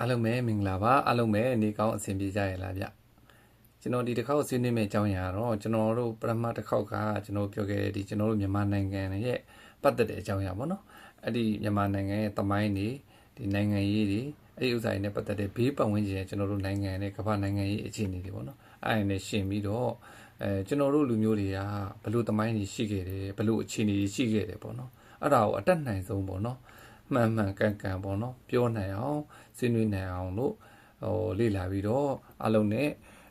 အားလုံးပဲမင်္ဂလာပါအားလုံးပဲနေကောင်းအဆင်ပြေကြရလားဗျကျွန်တော်ဒီတစ်ခေါက်ဆွေးနွေးမယ့်အကြောင်းအရာတော့ကျွန်တော်တို့ပထမတစ်ခေါက်ကကျွန်တော်ပြောခဲ့တဲ့ဒီကျွန်တော်တို့မြန်မာနိုင်ငံရဲ့ပတ်သက်တဲ့အကြောင်းအရာပေါ့နော်အဲ့ဒီမြန်မာနိုင်ငံရဲ့တမိုင်းတွေဒီနိုင်ငံရေးတွေအဲ့ဒီဥစ္စာတွေနဲ့ပတ်သက်တဲ့ဘေးပတ်ဝန်းကျင်ရဲ့ကျွန်တော်တို့နိုင်ငံနဲ့ကမ္ဘာနိုင်ငံရေးအခြေအနေတွေပေါ့နော်အဲ့ဒါနဲ့ရှင်ပြီးတော့အဲကျွန်တော်တို့လူမျိုးတွေကဘလို့တမိုင်းတွေရှိခဲ့တယ်ဘလို့အခြေအနေတွေရှိခဲ့တယ်ပေါ့နော်အဲ့ဒါကိုအတက်နိုင်ဆုံးပေါ့နော် မှန်မှန်ကန်ကန်ပေါ့နော်ပြောနိုင်အောင်ဆွေးနွေးနိုင်အောင်လို့ဟိုလေ့လာပြီးတော့အလုံးနဲ့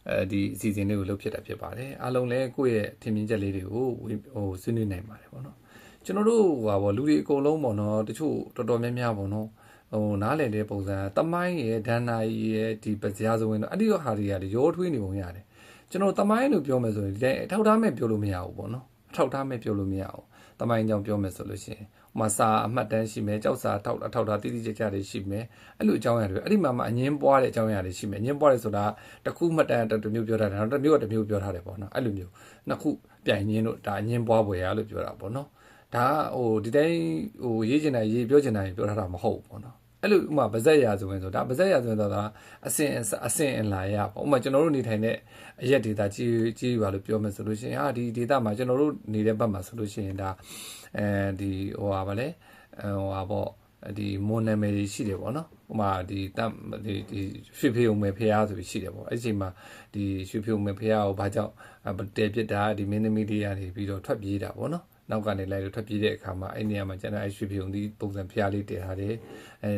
အဲဒီအစီအစဉ်လေးကိုလုပ်ဖြစ်တာဖြစ်ပါတယ်အလုံးလည်းကိုယ့်ရဲ့ထင်မြင်ချက်လေးတွေကိုဟိုဆွေးနွေးနိုင်ပါတယ်ပေါ့နော်ကျွန်တော်တို့ဟာပေါ့လူတွေအကုန်လုံးပေါ့နော်တချို့တော်တော်များများပေါ့နော်ဟိုနားလည်တဲ့ပုံစံတမိုင်းရဲ့ဒဏ္ဍာရီရဲ့ဒီပဇာစဝင်တော့အဲ့ဒီဟာတွေကလေရောထွေးနေပုံရတယ်ကျွန်တော်တမိုင်းလို့ပြောမယ်ဆိုရင်လည်းအထောက်ထားမဲ့ပြောလို့မရဘူးပေါ့နော်အထောက်ထားမဲ့ပြောလို့မရဘူးတမိုင်းကြောင့်ပြောမယ်ဆိုလို့ရှိရင်ဟို မှာစာအမှတ်တမ်းရှိမယ်ကြောက်စာထောက်အထောက်ထားတိတိကျကျတွေရှိမယ်အဲ့လိုအကြောင်းအရာတွေအဲ့ဒီမှာမှအငင်းပွားတဲ့အကြောင်းအရာတွေရှိမယ်အငင်းပွားတယ်ဆိုတာတစ်ခုမှတ်တမ်းတစ်မျိုးပြောထားတယ်နောက်တစ်မျိုးကတစ်မျိုးပြောထားတယ်ပေါ့နော်အဲ့လိုမျိုးနှစ်ခုပြိုင်ရင်းတို့ဒါအငင်းပွားပွဲရလို့ပြောတာပေါ့နော်ဒါဟိုဒီတိုင်းဟိုရေးချင်တာရေးပြောချင်တာပြောထားတာမဟုတ်ဘူးပေါ့နော် အဲ့လိုဥမာဗဇက်ရာဆိုရင်ဆိုဒါဗဇက်ရာဆိုရင်တော့ဒါအစင်အစင်အလာရပေါ့ဥမာကျွန်တော်တို့နေထိုင်တဲ့အရက်ဒေတာကြီးကြီးပါလို့ပြောမယ်ဆိုလို့ရှိရင်ဟာဒီဒေတာမှာကျွန်တော်တို့နေတဲ့ဘက်မှာဆိုလို့ရှိရင်ဒါအဲဒီဟိုဟာဗာလဲဟိုဟာပေါ့ဒီမွန်နာမည်ရှိတယ်ပေါ့နော်ဟိုမှာဒီတမ်ဒီဒီရွှေဖေုံမယ်ဖះဆိုပြီးရှိတယ်ပေါ့အဲ့ဒီချိန်မှာဒီရွှေဖေုံမယ်ဖះကိုဘာကြောင့်တဲပြစ်တာဒီမင်းသမီးတွေကနေပြီးတော့ထွက်ပြေးတာပေါ့နော် နောက်ကနေလိုက်လို့ထွက်ပြေးတဲ့အခါမှာအဲ့နေရာမှာကျွန်တော်အဲ့ရွှေပြုံဒီပုံစံဖျားလေးတည်ထားတယ်အဲ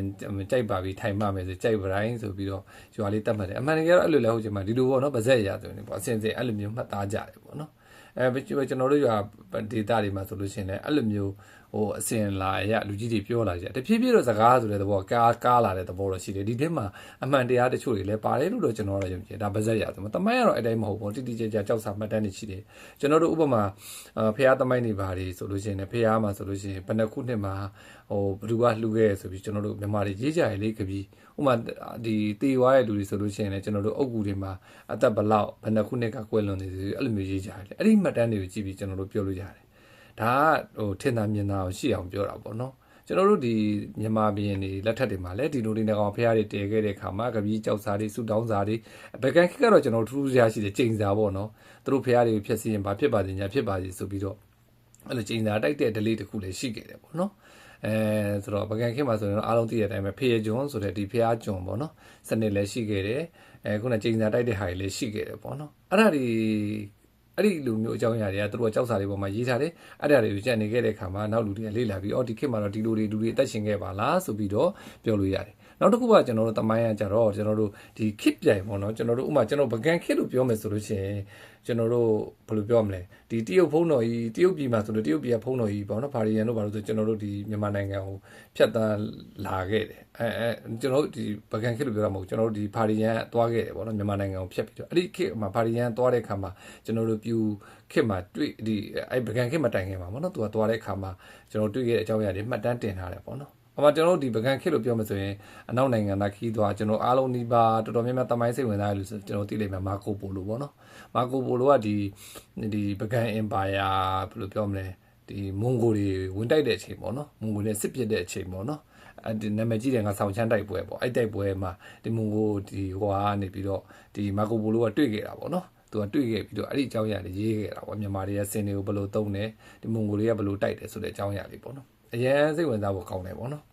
ကြိုက်ပါပြီထိုင်မှမယ်ဆိုကြိုက်ပတိုင်းဆိုပြီးတော့ရွာလေးတတ်မှတ်တယ်အမှန်တကယ်တော့အဲ့လိုလဲဟုတ်ချင်မှာဒီလိုပေါ့နော်ဗဇက်ရဆိုရင်ပေါ့အစင်စင်အဲ့လိုမျိုးမှတ်သားကြတယ်ပေါ့နော်အဲကျွန်တော်တို့ရွာဒေတာတွေမှာဆိုလို့ရှိရင်လည်းအဲ့လိုမျိုး ဟိုအစင်လာရလူကြီးတွေပြောလာကြတဖြည်းဖြည်းတော့စကားဆိုတဲ့သဘောကားကားလာတဲ့သဘောတော့ရှိတယ်ဒီထဲမှာအမှန်တရားတချို့တွေလည်းပါတယ်လို့တော့ကျွန်တော်တော့ယုံကြည်ဒါပါဇက်ရဆိုမှာတမိုင်းကတော့အဲ့တိုင်းမဟုတ်ဘူးတိတိကျကျကြောက်စာမှတ်တမ်းတွေရှိတယ်ကျွန်တော်တို့ဥပမာဖះတမိုင်းတွေပါတယ်ဆိုလို့ရှိရင်ဖះမှာဆိုလို့ရှိရင်ဘယ်နှခုနှစ်မှာဟိုဘယ်သူကလှူခဲ့ဆိုပြီးကျွန်တော်တို့မြန်မာတွေရေးကြရလေကပြီးဥပမာဒီတေဝါရဲ့လူတွေဆိုလို့ရှိရင်လည်းကျွန်တော်တို့အုပ်ကူတွေမှာအသက်ဘလောက်ဘယ်နှခုနှစ်ကကွယ်လွန်နေဆိုအဲ့လိုမျိုးရေးကြရတယ်အဲ့ဒီမှတ်တမ်းတွေကိုကြည့်ပြီးကျွန်တော်တို့ပြောလို့ရတယ် ဒါကဟိုထင်သာမြင်သာအောင်ရှိအောင်ပြောတာပေါ့နော်ကျွန်တော်တို့ဒီမြန်မာဘီရင်တွေလက်ထက်တွေမှာလည်းဒီလိုတွေနဲ့ကောင်ဖះတွေတည်ခဲ့တဲ့ခါမှာကပီးကြောက်စာတွေဆူတောင်းစာတွေဘကန်ခက်ကတော့ကျွန်တော်ထူးထူးခြားရှိတယ်ချိန်စာပေါ့နော်သူတို့ဖះတွေဖြစ်စီရင်ဘာဖြစ်ပါစေညာဖြစ်ပါစေဆိုပြီးတော့အဲ့လိုချိန်စာတိုက်တဲ့ delay တခုလည်းရှိခဲ့တယ်ပေါ့နော်အဲဆိုတော့ပကံခေတ်မှာဆိုရင်အားလုံးသိတဲ့အတိုင်းပဲဖေရဂျွန်ဆိုတဲ့ဒီဖះဂျွန်ပေါ့နော်စနစ်လည်းရှိခဲ့တယ်အဲခုနချိန်စာတိုက်တဲ့ဟာတွေလည်းရှိခဲ့တယ်ပေါ့နော်အဲ့ဒါဒီ အဲ့ဒီလူမျိုးအကြောင်းအရာတွေကသူတို့ကကြောက်စာတွေပေါ်မှာရေးထားတယ်အဲ့ဒါတွေကိုကြံ့နေခဲ့တဲ့အခါမှာနောက်လူတွေကလေ့လာပြီးအော်ဒီခေတ်မှာတော့ဒီလူတွေလူတွေအသက်ရှင်ခဲ့ပါလားဆိုပြီးတော့ပြောလို့ရတယ် နောက်တစ်ခုကကျွန်တော်တို့တမိုင်းရကြတော့ကျွန်တော်တို့ဒီခစ်ပြိုင်ပေါ့နော်ကျွန်တော်တို့ဥမာကျွန်တော်ဗကန်ခစ်လို့ပြောမယ်ဆိုလို့ရှိရင်ကျွန်တော်တို့ဘယ်လိုပြောမလဲဒီတရုတ်ဖုံးတော်ကြီးတရုတ်ပြည်မှာဆိုလို့တရုတ်ပြည်ကဖုံးတော်ကြီးပေါ့နော်ဗာရီယန်တို့ဘာလို့ဆိုကျွန်တော်တို့ဒီမြန်မာနိုင်ငံကိုဖြတ်တန်းလာခဲ့တယ်အဲအဲကျွန်တော်တို့ဒီဗကန်ခစ်လို့ပြောတာမဟုတ်ကျွန်တော်တို့ဒီဗာရီယန်သွားခဲ့တယ်ပေါ့နော်မြန်မာနိုင်ငံကိုဖြတ်ပြီးတော့အဲ့ဒီခေတ်မှာဗာရီယန်သွားတဲ့အခါမှာကျွန်တော်တို့ပြူခေတ်မှာတွေ့ဒီအဲ့ဗကန်ခေတ်မှာတိုင်ခဲ့မှာပေါ့နော်သူကသွားတဲ့အခါမှာကျွန်တော်တွေ့ခဲ့တဲ့အကြောင်းအရာတွေမှတ်တမ်းတင်ထားတယ်ပေါ့နော် အမကျွန်တော်တို့ဒီပကံခေတ်လို့ပြောမှဆိုရင်အနောက်နိုင်ငံသားခီးသွားကျွန်တော်အားလုံးဒီပါတော်တော်များများတမိုင်းစိတ်ဝင်စားရလို့ဆိုကျွန်တော်သိလိမ့်မယ်မာကိုပိုလိုပေါ့နော်မာကိုပိုလိုကဒီဒီပကံအင်ပါယာဘယ်လိုပြောမလဲဒီမွန်ဂိုတွေဝင်တိုက်တဲ့အချိန်ပေါ့နော်မွန်ဂိုတွေစစ်ပစ်တဲ့အချိန်ပေါ့နော်အဲဒီနာမည်ကြီးတယ်ငါဆောင်ချမ်းတိုက်ပွဲပေါ့အဲ့တိုက်ပွဲမှာဒီမွန်ဂိုဒီဟိုဟာနေပြီးတော့ဒီမာကိုပိုလိုကတွေ့ခဲ့တာပေါ့နော်သူကတွေ့ခဲ့ပြီးတော့အဲ့ဒီအကြောင်းအရာတွေရေးခဲ့တာပေါ့မြန်မာတွေကစင်တွေကိုဘယ်လိုသုံးတယ်ဒီမွန်ဂိုတွေကဘယ်လိုတိုက်တယ်ဆိုတဲ့အကြောင်းအရာလေးပေါ့နော် အရင်စိတ်ဝင်စားဖို့ကောင်းတယ်ပေါ့နော်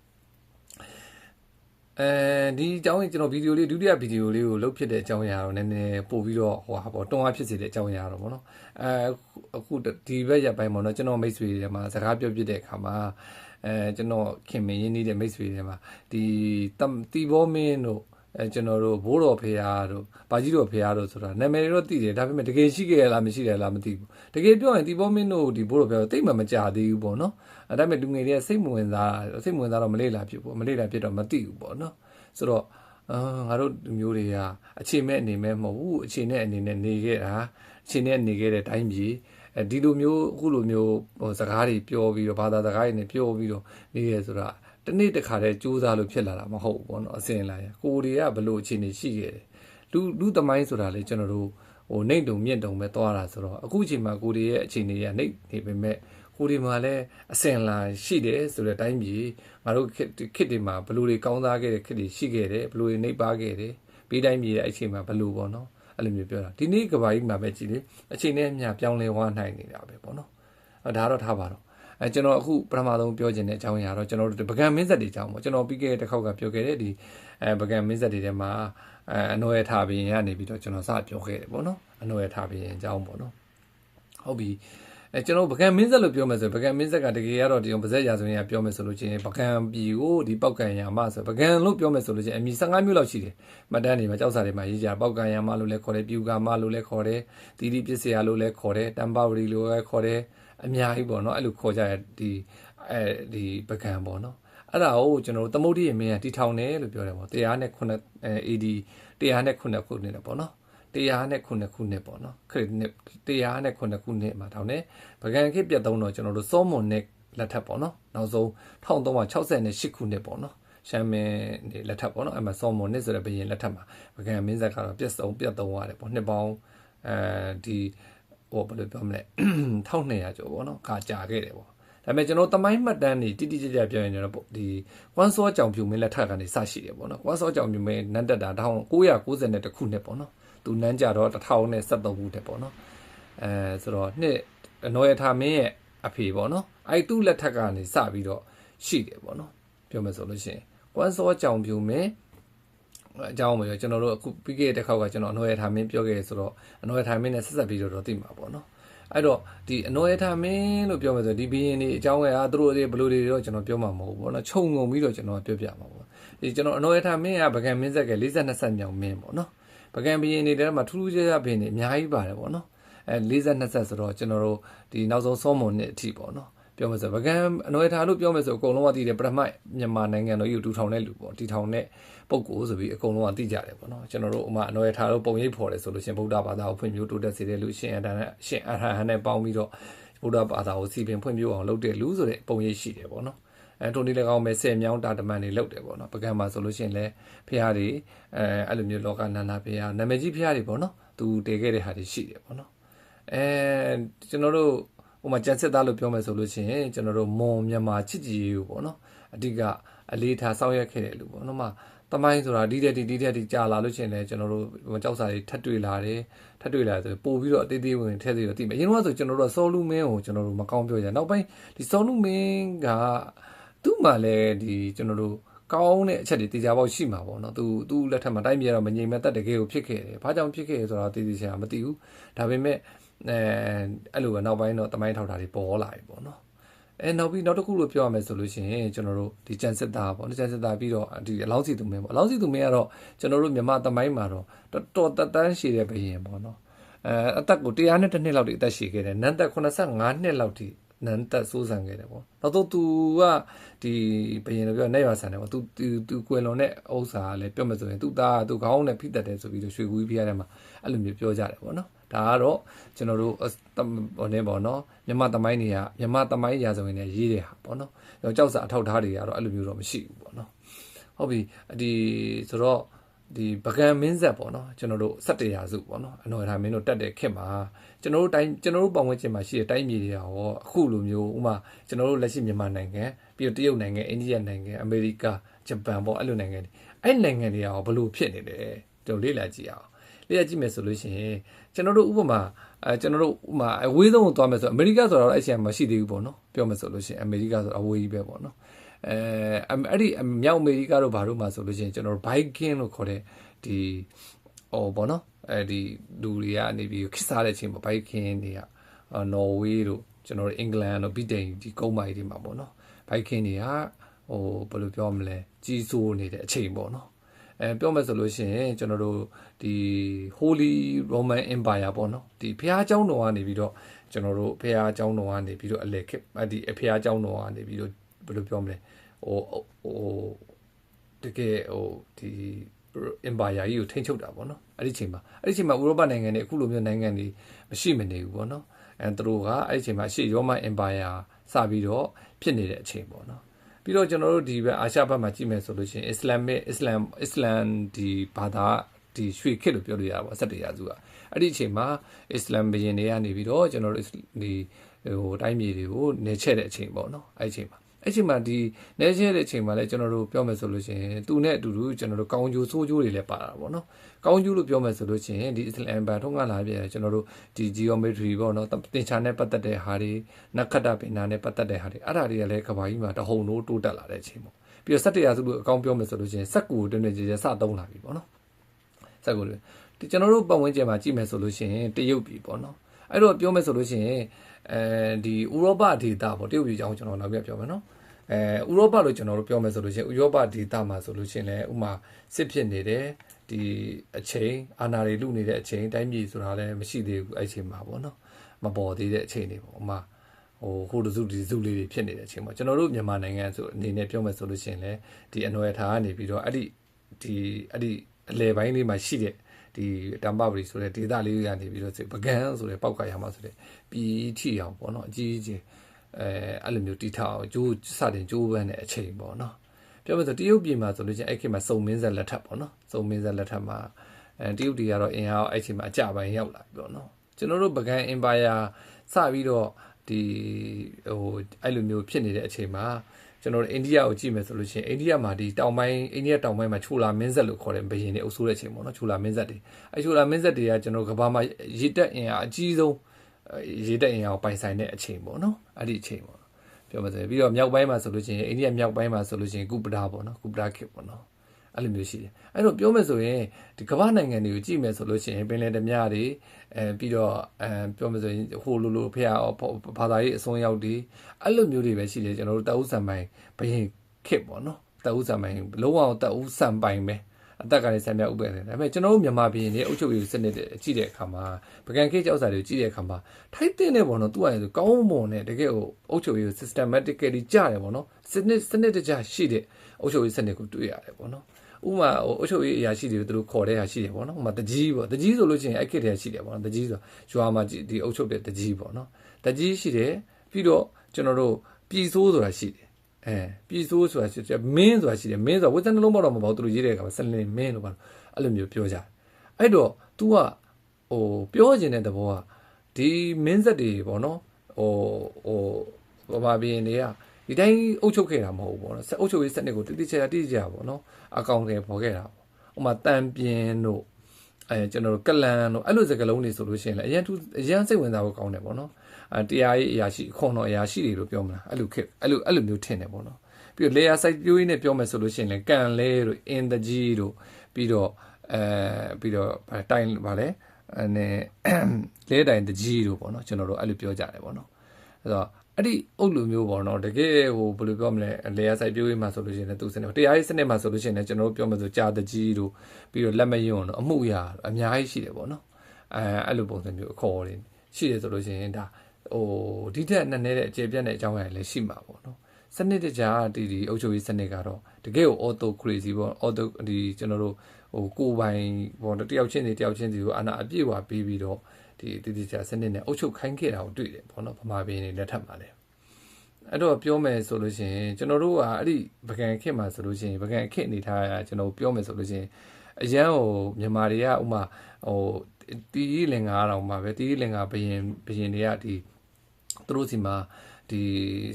အဲဒီအကြောင်းကျွန်တော်ဗီဒီယိုလေးဒုတိယဗီဒီယိုလေးကိုလုပ်ဖြစ်တဲ့အကြောင်းအရာတော့နည်းနည်းပို့ပြီးတော့ဟိုဟာပေါ့တွန်းအားဖြစ်စေတဲ့အကြောင်းအရာတော့ပေါ့နော်အဲအခုဒီဘက်ရပိုင်းပေါ့နော်ကျွန်တော်မိတ်ဆွေတွေမှာစကားပြောပြတဲ့အခါမှာအဲကျွန်တော်ခင်မင်းရင်းနေတဲ့မိတ်ဆွေတွေမှာဒီတီဘောမင်းတို့ အဲကျွန်တော်တို့ဘိုးတော်ဖေဟာတို့ဘာကြီးတော်ဖေဟာတို့ဆိုတာနာမည်တော့သိတယ်ဒါပေမဲ့တကယ်ရှိခဲ့ရလားမရှိတယ်လားမသိဘူးတကယ်ပြောရင်ဒီဘောမင်းတို့ဒီဘိုးတော်ဖေဟာတိတ်မှမကြသေးဘူးပေါ့နော်အဲဒါပေမဲ့လူငယ်တွေကစိတ်မဝင်စားစိတ်မဝင်စားတော့မလေးလာဖြစ်ပေါ့မလေးလာဖြစ်တော့မသိဘူးပေါ့နော်ဆိုတော့အာငါတို့လူမျိုးတွေကအခြေမဲ့အနေမဲ့မဟုတ်ဘူးအခြေနဲ့အနေနဲ့နေခဲ့တာအခြေနဲ့နေခဲ့တဲ့တိုင်းပြည်အဲဒီလိုမျိုးအခုလိုမျိုးဟိုစကားတွေပြောပြီးတော့ဘာသာစကားတွေနဲ့ပြောပြီးတော့နေရဲဆိုတာ တနေ့တစ်ခါတည်းစူးစမ်းလို့ဖြစ်လာတာမဟုတ်ဘူးပေါ့နော်အစင်လာရကိုတွေကဘလို့အခြေအနေရှိခဲ့တယ်လူလူသမိုင်းဆိုတာလေကျွန်တော်တို့ဟိုနှိမ့်တုံမြင့်တုံပဲသွားတာဆိုတော့အခုအချိန်မှာကိုတွေရဲ့အခြေအနေကနှိမ့်နေပေမဲ့ကိုကိုဒီမှာလည်းအစင်လာရှိတယ်ဆိုတဲ့အတိုင်းပြည်ငါတို့ခေတ်ခေတ်တွေမှာဘလူတွေကောင်းစားခဲ့တဲ့ခေတ်တွေရှိခဲ့တယ်ဘလူတွေနှိပ်ပါခဲ့တယ်ပြီးတိုင်းပြည်ရဲ့အချိန်မှာဘလူပေါ့နော်အဲ့လိုမျိုးပြောတာဒီနေ့ကဘာကြီးမှာပဲကြည်လေအချိန်နဲ့အမျှပြောင်းလဲဝါနိုင်နေတာပဲပေါ့နော်အဲ့ဒါတော့ထားပါတော့ အဲကျွန်တော်အခုပထမဆုံးပြောချင်တဲ့အကြောင်းအရာတော့ကျွန်တော်တို့ပကံမင်းဆက်တွေအကြောင်းပေါ့ကျွန်တော်ပြီးခဲ့တဲ့တစ်ခေါက်ကပြောခဲ့တဲ့ဒီအဲပကံမင်းဆက်တွေထဲမှာအဲအနှွယ်ထားပြီးရင်ကနေပြီးတော့ကျွန်တော်စပြောခဲ့တယ်ပေါ့နော်အနှွယ်ထားပြီးရင်အကြောင်းပေါ့နော်ဟုတ်ပြီအဲကျွန်တော်ပကံမင်းဆက်လို့ပြောမယ်ဆိုပကံမင်းဆက်ကတကယ်ကတော့ဒီပါဇက်ရာဇဝင်ကပြောမယ်ဆိုလို့ချင်းပကံပြည်ကိုဒီပောက်ကံယာမဆိုပကံလို့ပြောမယ်ဆိုလို့ချင်းအမည်15မျိုးလောက်ရှိတယ်မှတ်တမ်းတွေမှာကြောက်စာတွေမှာရေးကြပောက်ကံယာမလို့လည်းခေါ်တယ်ပြူကာမလို့လည်းခေါ်တယ်တီတီပစ္စယလို့လည်းခေါ်တယ်တမ်ပါဝရီလို့လည်းခေါ်တယ် အများကြီးပေါ့နော်အဲ့လိုခေါ်ကြရဒီအဲဒီပကံပေါ့နော်အဲ့ဒါကိုကျွန်တော်တို့သမုဒ္ဒိယမင်းကတီထောင်တယ်လို့ပြောတယ်ပေါ့တရားနဲ့ခုနှစ်အဲ AD တရားနဲ့ခုနှစ်ခုနှစ်ပေါ့နော်တရားနဲ့ခုနှစ်ခုနှစ်ပေါ့နော်ခရစ်နှစ်တရားနဲ့ခုနှစ်ခုနှစ်မှာတောင်းတယ်ပကံခေတ်ပြတ်သုံးတော့ကျွန်တော်တို့စောမွန်နဲ့လက်ထပ်ပေါ့နော်နောက်ဆုံး1368ခုနှစ်ပေါ့နော်ရှမ်းမင်းနေလက်ထပ်ပေါ့နော်အဲ့မှာစောမွန်နှစ်ဆိုတဲ့ဘရင်လက်ထပ်မှာပကံမင်းဆက်ကတော့ပြတ်ဆုံးပြတ်သုံးရတယ်ပေါ့နှစ်ပေါင်းအဲဒီ ဟိုဘယ်လိုပြောမလဲ1200ကျော်ပေါ့နော်ခါကြာခဲ့တယ်ပေါ့ဒါပေမဲ့ကျွန်တော်တမိုင်းမှတ်တမ်းတွေတိတိကျကျပြောရင်ကျွန်တော်ဒီကွမ်စောကြောင်ဖြူမင်းလက်ထက်ကနေစရှိတယ်ပေါ့နော်ကွမ်စောကြောင်ဖြူမင်းနန်းတက်တာ1990ခုနှစ်ပေါ့နော်သူနန်းကြတော့1073ခုတက်ပေါ့နော်အဲဆိုတော့နှစ်အနော်ရထာမင်းရဲ့အဖေပေါ့နော်အဲ့သူ့လက်ထက်ကနေစပြီးတော့ရှိတယ်ပေါ့နော်ပြောမယ်ဆိုလို့ရှိရင်ကွမ်စောကြောင်ဖြူမင်း အကြောင်းမပြောကျွန်တော်တို့အခုပြီးခဲ့တဲ့တစ်ခေါက်ကကျွန်တော်အနော်ရထာမင်းပြောခဲ့ဆိုတော့အနော်ရထာမင်းနဲ့ဆက်ဆက်ပြီးတော့သိမှာပေါ့နော်အဲ့တော့ဒီအနော်ရထာမင်းလို့ပြောမယ်ဆိုဒီဘီရင်ဒီအကြောင်းအရာသူတို့တွေဘလို့တွေတော့ကျွန်တော်ပြောမှာမဟုတ်ဘူးပေါ့နော်ခြုံငုံပြီးတော့ကျွန်တော်ပြောပြမှာပေါ့ဒီကျွန်တော်အနော်ရထာမင်းကဗကံမင်းဆက်က42ဆက်မြောင်မင်းပေါ့နော်ပကံဘီရင်တွေထဲမှာထူးထူးခြားခြားဘီရင်တွေအများကြီးပါတယ်ပေါ့နော်အဲ42ဆက်ဆိုတော့ကျွန်တော်တို့ဒီနောက်ဆုံးစောမွန်နှစ်အထိပေါ့နော် ပြောမယ်ဆိုပကံအနော်ထားလို့ပြောမယ်ဆိုအကုန်လုံးကသိတယ်ပထမမြန်မာနိုင်ငံတော်ယူတူထောင်တဲ့လူပေါ့တီထောင်တဲ့ပုံကိုဆိုပြီးအကုန်လုံးကသိကြတယ်ပေါ့နော်ကျွန်တော်တို့ဥမာအနော်ထားလို့ပုံရိပ်ဖော်တယ်ဆိုလို့ရှင်ဗုဒ္ဓဘာသာကိုဖွင့်ပြတိုးတက်စေတဲ့လူရှင်အတန်နဲ့ရှင်အရဟံနဲ့ပေါင်းပြီးတော့ဗုဒ္ဓဘာသာကိုစီပင်ဖွင့်ပြအောင်လုပ်တဲ့လူဆိုတဲ့ပုံရိပ်ရှိတယ်ပေါ့နော်အဲထိုနည်း၎င်းပဲဆယ်မြောင်းတာတမန်တွေလောက်တယ်ပေါ့နော်ပကံမှာဆိုလို့ရှိရင်လည်းဖះတွေအဲအဲ့လိုမျိုးလောကနန္ဒဖះနာမည်ကြီးဖះတွေပေါ့နော်သူတည်ခဲ့တဲ့ဟာတွေရှိတယ်ပေါ့နော်အဲကျွန်တော်တို့ ဟိုမှာကျန်စစ်သားလို့ပြောမယ်ဆိုလို့ရှိရင်ကျွန်တော်တို့မွန်မြန်မာချစ်ကြည်ရေးပေါ့နော်အဓိကအလေးထားစောင့်ရက်ခဲ့တယ်လို့ပေါ့နော်မှာတမိုင်းဆိုတာဒီတဲ့ဒီဒီတဲ့ဒီကြာလာလို့ရှိရင်လည်းကျွန်တော်တို့ကြောက်စာတွေထပ်တွေ့လာတယ်ထပ်တွေ့လာဆိုပို့ပြီးတော့အသေးသေးဝင်ထည့်သေးတော့တိမယ်အရင်ကဆိုကျွန်တော်တို့စောလူမင်းကိုကျွန်တော်တို့မကောင်းပြောကြနောက်ပိုင်းဒီစောလူမင်းကသူ့မှာလည်းဒီကျွန်တော်တို့ကောင်းတဲ့အချက်တွေတေချာပေါက်ရှိမှာပေါ့နော်သူသူ့လက်ထက်မှာတိုင်းပြည်တော့မငြိမ်မသက်တကယ်ကိုဖြစ်ခဲ့တယ်ဘာကြောင့်ဖြစ်ခဲ့လဲဆိုတာတေချာမသိဘူးဒါပေမဲ့ အဲအဲ့လိုပဲနောက်ပိုင်းတော့တမိုင်းထောက်တာတွေပေါ်လာပြီပေါ့နော်အဲနောက်ပြီးနောက်တစ်ခုလို့ပြောရမယ်ဆိုလို့ရှိရင်ကျွန်တော်တို့ဒီကျန်စစ်သားပေါ့နော်ကျန်စစ်သားပြီးတော့ဒီအလောင်းစီသူမင်းပေါ့အလောင်းစီသူမင်းကတော့ကျွန်တော်တို့မြန်မာတမိုင်းမှာတော့တော်တော်တတန်းရှိတဲ့ဘယင်ပေါ့နော်အဲအသက်ကို100နဲ့တစ်နှစ်လောက်တိအသက်ရှိခဲ့တယ်နန်းသက်85နှစ်လောက်တိ နန်းသက်စိုးစံခဲ့တယ်ပေါ့နောက်တော့ तू ကဒီဘယင်လိုပြောနေရွာဆန်တယ်ပေါ့ तू तू ကွယ်လွန်တဲ့ဥစ္စာကလည်းပြောမှဆိုရင် तू သား तू ခေါင်းနဲ့ဖိတက်တယ်ဆိုပြီးတော့ရွှေကူကြီးဖျားထဲမှာအဲ့လိုမျိုးပြောကြတယ်ပေါ့နော်ဒါကတော့ကျွန်တော်တို့ဟိုနေပေါ့နော်မြမသမိုင်းတွေကမြမသမိုင်းရာဇဝင်တွေရေးတဲ့ဟာပေါ့နော်ကြောက်စာအထောက်ထားတွေကတော့အဲ့လိုမျိုးတော့မရှိဘူးပေါ့နော်ဟုတ်ပြီဒီဆိုတော့ ဒီပကံမင်းဆက်ပေါ့နော်ကျွန်တော်တို့17ရာစုပေါ့နော်အနော်ထားမင်းတို့တက်တဲ့ခေတ်မှာကျွန်တော်တို့တိုင်းကျွန်တော်တို့ပတ်ဝန်းကျင်မှာရှိတဲ့တိုင်းပြည်တွေရောအခုလိုမျိုးဥမာကျွန်တော်တို့လက်ရှိမြန်မာနိုင်ငံပြီးတော့တရုတ်နိုင်ငံအိန္ဒိယနိုင်ငံအမေရိကဂျပန်ပေါ့အဲ့လိုနိုင်ငံတွေအဲ့နိုင်ငံတွေရောဘယ်လိုဖြစ်နေလဲတို့လေ့လာကြည့်အောင်လေ့လာကြည့်မယ်ဆိုလို့ရှိရင်ကျွန်တော်တို့ဥပမာအဲကျွန်တော်တို့ဥပမာအဝေးဆုံးကိုသွားမယ်ဆိုအမေရိကဆိုတော့အဲ့ချိန်မှာမရှိသေးဘူးပေါ့နော်ပြောမယ်ဆိုလို့ရှိရင်အမေရိကဆိုအဝေးကြီးပဲပေါ့နော် အဲအဲ့ဒီမြောက်အမေရိကတို့ဘာတို့မှာဆိုလို့ရှိရင်ကျွန်တော်တို့ biking လို့ခေါ်တဲ့ဒီဟောဘောနော်အဲဒီလူတွေကနေပြီးခစ်စားတဲ့အချိန်မှာ biking တွေကနော်ဝေးတို့ကျွန်တော်တို့အင်္ဂလန်တို့ဗြိတိန်ဒီကုန်းပိုင်းတွေမှာပေါ့နော် biking တွေကဟိုဘယ်လိုပြောမလဲကြီးစိုးနေတဲ့အချိန်ပေါ့နော်အဲပြောမယ်ဆိုလို့ရှိရင်ကျွန်တော်တို့ဒီ Holy Roman Empire ပေါ့နော်ဒီဘုရားကျောင်းတော်ကနေပြီးတော့ကျွန်တော်တို့ဘုရားကျောင်းတော်ကနေပြီးတော့အလေခက်ဒီဘုရားကျောင်းတော်ကနေပြီးတော့ ယ်လိုပြောမလဲဟိုဟိုတကယ်ဟိုဒီ empire ကြီးကိုထိန်းချုပ်တာပေါ့နော်အဲ့ဒီချိန်မှာအဲ့ဒီချိန်မှာဥရောပနိုင်ငံတွေအခုလိုမျိုးနိုင်ငံတွေမရှိမနေဘူးပေါ့နော်အဲသူတို့ကအဲ့ဒီချိန်မှာရှေ့ရောမ empire စပြီးတော့ဖြစ်နေတဲ့အချိန်ပေါ့နော်ပြီးတော့ကျွန်တော်တို့ဒီဘက်အာရှဘက်မှာကြည့်မယ်ဆိုလို့ရှိရင် Islamic Islam Islam ဒီဘာသာဒီရွှေခေတ်လို့ပြောလို့ရပါဘော17ရာစုကအဲ့ဒီအချိန်မှာ Islam ဘုရင်တွေကနေပြီးတော့ကျွန်တော်တို့ဒီဟိုတိုင်းပြည်တွေကိုနေချက်တဲ့အချိန်ပေါ့နော်အဲ့အချိန်မှာ အဲ့အချိန်မှာဒီနေချက်တဲ့အချိန်မှာလည်းကျွန်တော်တို့ပြောမယ်ဆိုလို့ရှိရင်သူနဲ့အတူတူကျွန်တော်တို့ကောင်းကျိုးဆိုးကျိုးတွေလည်းပါတာပေါ့နော်ကောင်းကျိုးလို့ပြောမယ်ဆိုလို့ရှိရင်ဒီအစ္စလမ်ဘန်ထုံးကလာပြကျွန်တော်တို့ဒီ geometry ပေါ့နော်တင်ချာနဲ့ပတ်သက်တဲ့ဟာတွေနက္ခတ္တပင်နာနဲ့ပတ်သက်တဲ့ဟာတွေအဲ့ဒါတွေကလည်းကဘာကြီးမှာတဟုန်တို့တိုးတက်လာတဲ့အချိန်ပေါ့ပြီးတော့စက်တရားစုလို့အကောင်းပြောမယ်ဆိုလို့ရှိရင်စက်ကူကိုတွင်တွင်ကြည်ကြစသုံးလာပြီပေါ့နော်စက်ကူတွေဒီကျွန်တော်တို့ပတ်ဝန်းကျင်မှာကြည့်မယ်ဆိုလို့ရှိရင်တရုတ်ပြည်ပေါ့နော် အဲ့တော့ပြောမယ်ဆိုလို့ရှိရင်အဲဒီဥရောပဒေသပေါ့တရုတ်ပြည်အကြောင်းကျွန်တော်နောက်ပြပြောမယ်နော်အဲဥရောပလို့ကျွန်တော်တို့ပြောမယ်ဆိုလို့ရှိရင်ဥရောပဒေသမှာဆိုလို့ရှိရင်လည်းဥမာစစ်ဖြစ်နေတယ်ဒီအချိန်အာဏာတွေလူနေတဲ့အချိန်တိုင်းပြည်ဆိုတာလည်းမရှိသေးဘူးအဲ့အချိန်မှာပေါ့နော်မပေါ်သေးတဲ့အချိန်တွေပေါ့ဥမာဟိုဟိုတစုဒီစုလေးတွေဖြစ်နေတဲ့အချိန်မှာကျွန်တော်တို့မြန်မာနိုင်ငံဆိုအနေနဲ့ပြောမယ်ဆိုလို့ရှိရင်လည်းဒီအနွယ်ထားကနေပြီးတော့အဲ့ဒီဒီအဲ့ဒီအလဲပိုင်းလေးမှာရှိတဲ့ ဒီတမ်ပပရီဆိုတဲ့ဒေသလေးကနေပြီးတော့ပကံဆိုတဲ့ပောက်ကရမှာဆိုတဲ့ပြီးထီအောင်ပေါ့နော်အကြီးကြီးအဲအဲ့လိုမျိုးတီထောင်ကျိုးစတင်ကျိုးပန်းတဲ့အချိန်ပေါ့နော်ပြောမယ်ဆိုတရုတ်ပြည်မှာဆိုလို့ချင်းအဲ့ခေတ်မှာစုံမင်းဆက်လက်ထပ်ပေါ့နော်စုံမင်းဆက်လက်ထပ်မှာအဲတရုတ်ပြည်ကတော့အင်အားအဲ့ချိန်မှာအကြပိုင်းရောက်လာပြီပေါ့နော်ကျွန်တော်တို့ပကံအင်ပါယာစပြီးတော့ဒီဟိုအဲ့လိုမျိုးဖြစ်နေတဲ့အချိန်မှာ ကျွန်တော်တို့အိန္ဒိယကိုကြည့်မယ်ဆိုလို့ရှိရင်အိန္ဒိယမှာဒီတောင်ပိုင်းအိန္ဒိယတောင်ပိုင်းမှာချူလာမင်းဆက်လို့ခေါ်တဲ့ဘရင်တွေအုပ်စိုးတဲ့အချိန်ပေါ့နော်ချူလာမင်းဆက်တွေအဲချူလာမင်းဆက်တွေကကျွန်တော်ကဘာမှာရေတက်အင်အားအကြီးဆုံးရေတက်အင်အားကိုပိုင်ဆိုင်တဲ့အချိန်ပေါ့နော်အဲ့ဒီအချိန်ပေါ့ပြောမှာဆိုပြီးတော့မြောက်ပိုင်းမှာဆိုလို့ရှိရင်အိန္ဒိယမြောက်ပိုင်းမှာဆိုလို့ရှိရင်ကုပဒါပေါ့နော်ကုပဒါခေတ်ပေါ့နော် အဲ့လိုမျိုးရှိတယ်အဲ့တော့ပြောမယ်ဆိုရင်ဒီကမ္ဘာနိုင်ငံတွေကိုကြည့်မယ်ဆိုလို့ရှိရင်ပင်လယ်ဓမြတွေအဲပြီးတော့အဲပြောမယ်ဆိုရင်ဟိုလိုလိုဖះဘာသာရေးအစွန်းရောက်တွေအဲ့လိုမျိုးတွေပဲရှိတယ်ကျွန်တော်တို့တအုပ်ဆံပိုင်ဘယင်ခစ်ပေါ့နော်တအုပ်ဆံပိုင်လုံးဝတအုပ်ဆံပိုင်ပဲအသက်ကလည်းဆံမြဥပ္ပယ်တယ်ဒါပေမဲ့ကျွန်တော်တို့မြန်မာပြည်နေအုပ်ချုပ်ရေးစနစ်တွေကြည့်တဲ့အခါမှာပကံခေတ်ကြောက်စာတွေကိုကြည့်တဲ့အခါမှာထိုက်တဲ့ပေါ့နော်သူကဆိုကောင်းမွန်တဲ့တကယ်ကိုအုပ်ချုပ်ရေး systematically ကြားတယ်ပေါ့နော်စနစ်စနစ်တကျရှိတဲ့အုပ်ချုပ်ရေးစနစ်ကိုတွေ့ရတယ်ပေါ့နော် ဥမာဟိုအုပ်ချုပ်ရေးအရာရှိတွေကိုသူတို့ခေါ်တဲ့ဟာရှိတယ်ပေါ့နော်ဥမာတကြီးပေါ့တကြီးဆိုလို့ရှိရင်အဲ့ခက်တည်းရှိတယ်ပေါ့နော်တကြီးဆိုရွာမှာဒီအုပ်ချုပ်တဲ့တကြီးပေါ့နော်တကြီးရှိတယ်ပြီးတော့ကျွန်တော်တို့ပြည်ဆိုးဆိုတာရှိတယ်အဲပြည်ဆိုးဆိုတာရှိတယ်မင်းဆိုတာရှိတယ်မင်းဆိုတာဝိဇ္ဇနှလုံးပေါတော့မပေါ့သူတို့ရေးတဲ့အခါမှာဆက်လင်းမင်းလို့ပါအဲ့လိုမျိုးပြောကြတယ်အဲ့တော့ तू ကဟိုပြောချင်တဲ့သဘောကဒီမင်းဆက်တွေပေါ့နော်ဟိုဟိုဘာဘင်းတွေက ဒီတိုင်းအုပ်ချုပ်ခဲ့တာမဟုတ်ဘူးပေါ့နော်ဆက်အုပ်ချုပ်ရေးစနစ်ကိုတိတိကျကျတိကျကျပေါ့နော်အကောင့်တွေပေါ်ခဲ့တာပေါ့ဥမာတန်ပြင်းတို့အဲကျွန်တော်တို့ကလန်တို့အဲ့လိုစကားလုံးတွေဆိုလို့ရှိရင်လည်းအရင်သူအရင်စိတ်ဝင်စားဖို့ကောင်းတယ်ပေါ့နော်အဲတရားရေးအရာရှိခွန်တော်အရာရှိတွေလို့ပြောမလားအဲ့လိုခက်အဲ့လိုအဲ့လိုမျိုးထင်တယ်ပေါ့နော်ပြီးတော့ layer site ပြိုးရင်းနဲ့ပြောမယ်ဆိုလို့ရှိရင်လည်းကန်လဲတို့ in the g တို့ပြီးတော့အဲပြီးတော့တိုင်ဗာလဲအဲလဲတိုင် the g တို့ပေါ့နော်ကျွန်တော်တို့အဲ့လိုပြောကြတယ်ပေါ့နော်အဲ့တော့ အဲ့ဒီအုပ်လူမျိုးပေါ့နော်တကယ်ဟိုဘယ်လိုပြောမလဲလေယာဆိုင်ပြိုးရေးမှာဆိုလို့ရှိရင်လည်းသူစနစ်တရားရေးစနစ်မှာဆိုလို့ရှိရင်လည်းကျွန်တော်တို့ပြောမှဆိုကြာတကြီးတို့ပြီးတော့လက်မယွန်းတို့အမှုရာအများကြီးရှိတယ်ပေါ့နော်အဲအဲ့လိုပုံစံမျိုးအခေါ်တွေရှိတယ်ဆိုလို့ရှိရင်ဒါဟိုဒီထက်နည်းနည်းတဲ့အကျေပြတ်တဲ့အကြောင်းအရာလည်းရှိမှာပေါ့နော်စနစ်တကျဒီဒီအုပ်ချုပ်ရေးစနစ်ကတော့တကယ်ကို auto crazy ပေါ့ auto ဒီကျွန်တော်တို့ဟိုကိုယ်ပိုင်ပေါ့တယောက်ချင်းစီတယောက်ချင်းစီကိုအာဏာအပြည့်ဝပေးပြီးတော့ ဒီတည်တည်ချာစနစ်နဲ့အုပ်ချုပ်ခိုင်းခဲ့တာကိုတွေ့တယ်ပေါ့နော်ဗမာပြည်နေလက်ထပ်မှာလည်းအဲ့တော့ပြောမယ်ဆိုလို့ရှိရင်ကျွန်တော်တို့ကအဲ့ဒီပကံခစ်မှာဆိုလို့ရှိရင်ပကံခစ်အနေထားရကျွန်တော်ပြောမယ်ဆိုလို့ရှိရင်အရန်ဟိုမြန်မာတွေကဥမာဟိုတီးလင်္ကာတောင်မှာပဲတီးလင်္ကာဘယင်ဘယင်တွေကဒီသူတို့စီမှာဒီ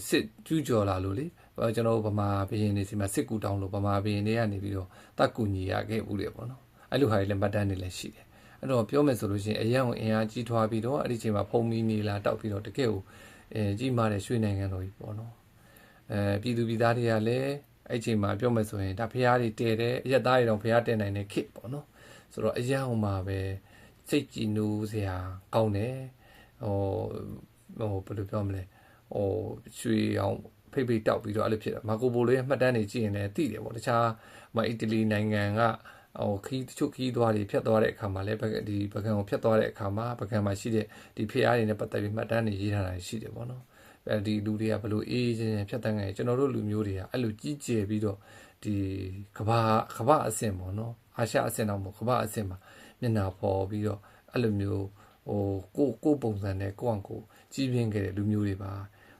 စစ်ကျူးကျော်လာလို့လေကျွန်တော်ဗမာဘယင်တွေစီမှာစစ်ကူတောင်းလို့ဗမာဘယင်တွေကနေပြီးတော့တတ်ကူညီရခဲ့ဘူးလေပေါ့နော်အဲ့လိုဟာတွေလည်းမှတ်တမ်းတွေလည်းရှိတယ် အဲ့တော့ပြောမယ်ဆိုလို့ရှိရင်အရန်ကိုအင်အားကြီးထွားပြီးတော့အဲ့ဒီချိန်မှာဖုံမီနေလာတောက်ပြီးတော့တကယ်ကိုအဲကြီးမားတဲ့ရွှေနိုင်ငံတော်ကြီးပေါ့နော်အဲပြည်သူပြည်သားတွေကလည်းအဲ့ချိန်မှာပြောမယ်ဆိုရင်ဒါဖះတွေတဲတယ်အရက်သားတွေတော့ဖះတဲနိုင်တဲ့ခစ်ပေါ့နော်ဆိုတော့အရန်ဟိုမှာပဲစိတ်ကြည်နူးစရာကောင်းတယ်ဟိုဟိုဘယ်လိုပြောမလဲဟိုရွှေအောင်ဖိတ်ဖိတ်တောက်ပြီးတော့အဲ့လိုဖြစ်တာမာကိုပိုလိုရဲ့မှတ်တမ်းတွေကြည့်ရင်လည်းသိတယ်ပေါ့တခြားမအီတလီနိုင်ငံက ဟိုခီးတချို့ခီးသွားတွေဖြတ်သွားတဲ့အခါမှာလည်းဒီပကံကိုဖြတ်သွားတဲ့အခါမှာပကံမှာရှိတဲ့ဒီဖျားတွေနဲ့ပတ်သက်ပြီးမှတ်တမ်းတွေရေးထားတာရှိတယ်ပေါ့နော်အဲဒီလူတွေကဘလို့အေးချင်းချင်းဖြတ်တန်းခဲ့ကျွန်တော်တို့လူမျိုးတွေကအဲ့လိုကြီးကျယ်ပြီးတော့ဒီကဘာကဘာအဆင့်ပေါ့နော်အာရှအဆင့်တော့မဟုတ်ကဘာအဆင့်မှာမျက်နှာပေါ်ပြီးတော့အဲ့လိုမျိုးဟိုကိုကိုပုံစံနဲ့ကိုယ့်အကိုကြီးပြင်းခဲ့တဲ့လူမျိုးတွေပါ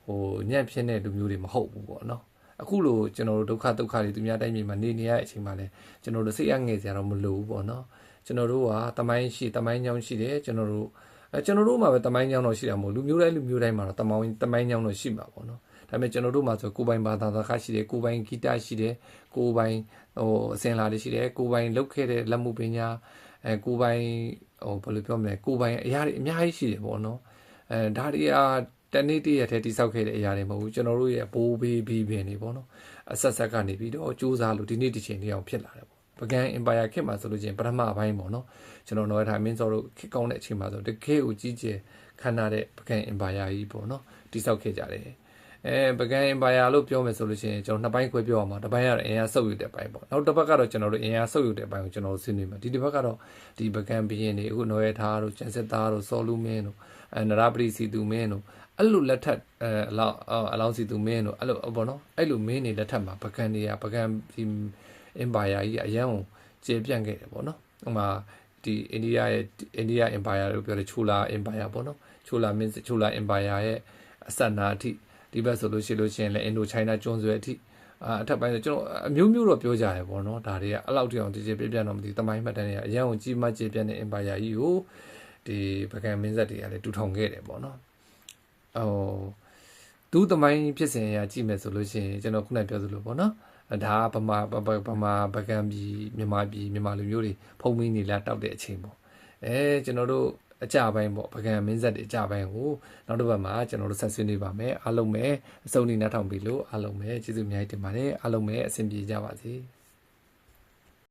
ဟိုညံ့ဖြစ်တဲ့လူမျိုးတွေမဟုတ်ဘူးပေါ့နော် အခုလိုကျွန်တော်တို့ဒုက္ခဒုက္ခတွေသူများတိုင်းပြည်မှာနေနေရတဲ့အချိန်မှာလဲကျွန်တော်တို့စိတ်အငယ်စရာတော့မလိုဘူးပေါ့နော်ကျွန်တော်တို့ကတမိုင်းရှိတမိုင်းကြောင်းရှိတယ်ကျွန်တော်တို့အဲကျွန်တော်တို့မှာပဲတမိုင်းကြောင်းတော့ရှိတာမဟုတ်လူမျိုးတိုင်းလူမျိုးတိုင်းမှာတော့တမိုင်းတမိုင်းကြောင်းတော့ရှိမှာပေါ့နော်ဒါပေမဲ့ကျွန်တော်တို့မှာဆိုကိုယ်ပိုင်ဘာသာစကားရှိတယ်ကိုယ်ပိုင်ဂီတရှိတယ်ကိုယ်ပိုင်ဟိုအစင်လာတွေရှိတယ်ကိုယ်ပိုင်လုပ်ခဲ့တဲ့လက်မှုပညာအဲကိုယ်ပိုင်ဟိုဘယ်လိုပြောမလဲကိုယ်ပိုင်အရာတွေအများကြီးရှိတယ်ပေါ့နော်အဲဒါတွေက တနေ့တည်းရက်တည်းတိဆောက်ခဲ့တဲ့အရာတွေမဟုတ်ဘူးကျွန်တော်တို့ရဲ့ဘိုးဘေးဘီဘင်တွေပေါ့နော်အဆက်ဆက်ကနေပြီးတော့စူးစမ်းလို့ဒီနေ့ဒီချိန်လေးအောင်ဖြစ်လာတယ်ပေါ့ပကံ empire ခေတ်မှာဆိုလို့ချင်းပထမအပိုင်းပေါ့နော်ကျွန်တော်တို့ထားမင်းစောတို့ခေတ်ကောင်းတဲ့အချိန်မှာဆိုတကယ်ကိုကြီးကျယ်ခမ်းနားတဲ့ပကံ empire ကြီးပေါ့နော်တိဆောက်ခဲ့ကြတယ်အဲပကံ empire လို့ပြောမယ်ဆိုလို့ချင်းကျွန်တော်နှစ်ပိုင်းခွဲပြောအောင်ပါတစ်ပိုင်းကတော့အင်အားဆုပ်ယူတဲ့ပိုင်းပေါ့နောက်တစ်ပတ်ကတော့ကျွန်တော်တို့အင်အားဆုပ်ယူတဲ့ပိုင်းကိုကျွန်တော်တို့ဆွေးနွေးမှာဒီတစ်ပတ်ကတော့ဒီပကံဘီရင်တွေအခုနော်ရထားတို့ကျန်စစ်သားတို့စောလူမင်းတို့အဲနရပရိစီသူမင်းတို့ အဲ့လိုလက်ထက်အဲအလောင်းအလောင်းစီသူမင်းတို့အဲ့လိုပေါ့နော်အဲ့လိုမင်းတွေလက်ထက်မှာပကံတွေကပကံဒီ empire ကြီးအရန်ကိုကျေပြန့်ခဲ့တယ်ပေါ့နော်ဟိုမှာဒီအိန္ဒိယရဲ့အိန္ဒိယ empire လို့ပြောတယ်ချိုလာ empire ပေါ့နော်ချိုလာမင်းချိုလာ empire ရဲ့အဆက်နာအထိဒီဘက်ဆိုလို့ရှိလို့ရှိရင်လည်းအင်ဒိုချိုင်းနာကျွန်းဆွယ်အထိအာအထက်ပိုင်းဆိုကျွန်တော်အမျိုးမျိုးတော့ပြောကြရပေါ့နော်ဒါတွေကအဲ့လောက်တိအောင်တည်ကြပြပြတော့မသိတမိုင်းမှတ်တမ်းတွေကအရန်ကိုကြီးမကျေပြန့်တဲ့ empire ကြီးကိုဒီပကံမင်းဆက်တွေကလည်းတူထောင်ခဲ့တယ်ပေါ့နော် ဟိုဒူးတမိုင်းဖြစ်စဉ်အရာကြည့်မယ်ဆိုလို့ရှိရင်ကျွန်တော်ခုနပြောသလိုပေါ့နော်ဒါကဗမာဗမာပကံပြည်မြန်မာပြည်မြန်မာလူမျိုးတွေဖုံးမင်းနေလာတောက်တဲ့အချိန်ပေါ့အဲကျွန်တော်တို့အကြပိုင်းပေါ့ပကံမင်းဆက်တွေအကြပိုင်းကိုနောက်တစ်ပတ်မှာကျွန်တော်တို့ဆက်ဆွေးနွေးပါမယ်အားလုံးပဲအစုံနေနှထောင်ပြီလို့အားလုံးပဲကျေးဇူးအများကြီးတင်ပါတယ်အားလုံးပဲအဆင်ပြေကြပါစေ